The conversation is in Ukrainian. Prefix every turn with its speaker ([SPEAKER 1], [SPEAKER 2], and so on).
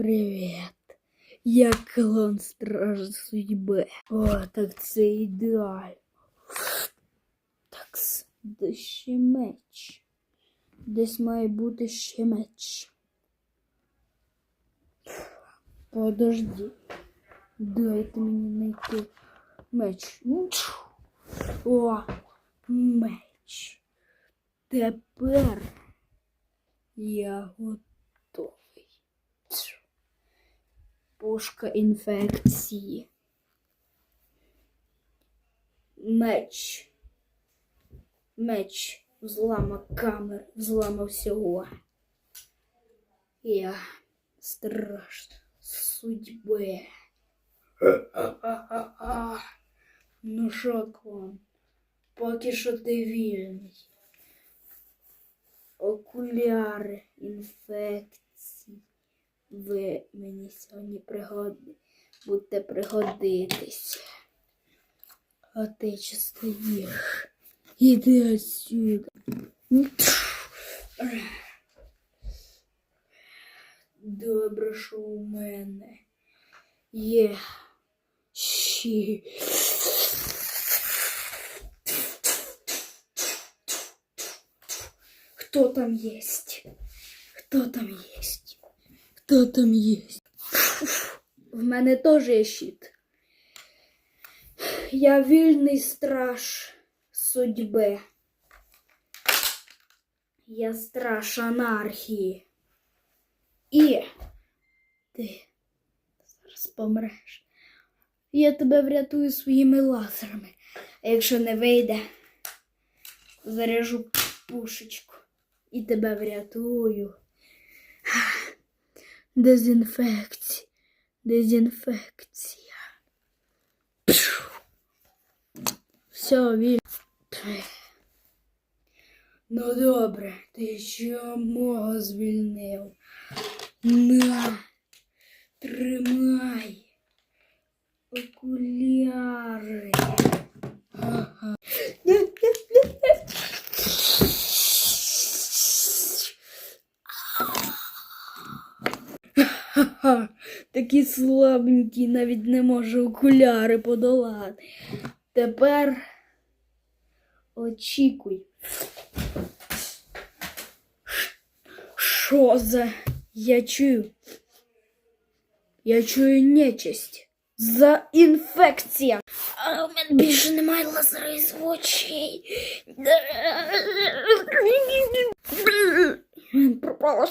[SPEAKER 1] Привіт. Я клон страж судьби. О, так це ідеально. Так, де ще меч? Десь має бути ще меч. Подожди. Дайте мені знайти меч. Ну. О, меч. Тепер я готовий. Пушка інфекції. Меч. Меч. Взлама камер, взлама всього. Я страшна судьби. Ну що, клон? Поки що ти вільний. Окуляри інфекції. Ви мені сьогодні пригодні. Будете пригодитись. А ти чи стоїш? Іди отсюда. Добре, що у мене є щі. Хто там єсть? Хто там єсть? Хто там єсть? В мене теж є щит. Я вільний страж судьби. Я страж анархії. І ти зараз помреш. Я тебе врятую своїми лазерами. А якщо не вийде, заряжу пушечку і тебе врятую. Дезінфекція. Дезінфекція. Все, він. Ну добре, ти мого звільнив. На, тримай. Окуляри. Ага. Ха-ха, такі слабенькі, навіть не може окуляри подолати. Тепер очікуй. Що за я чую? Я чую нечисть. За інфекція. А у мене більше немає лазерів з очей. Пропала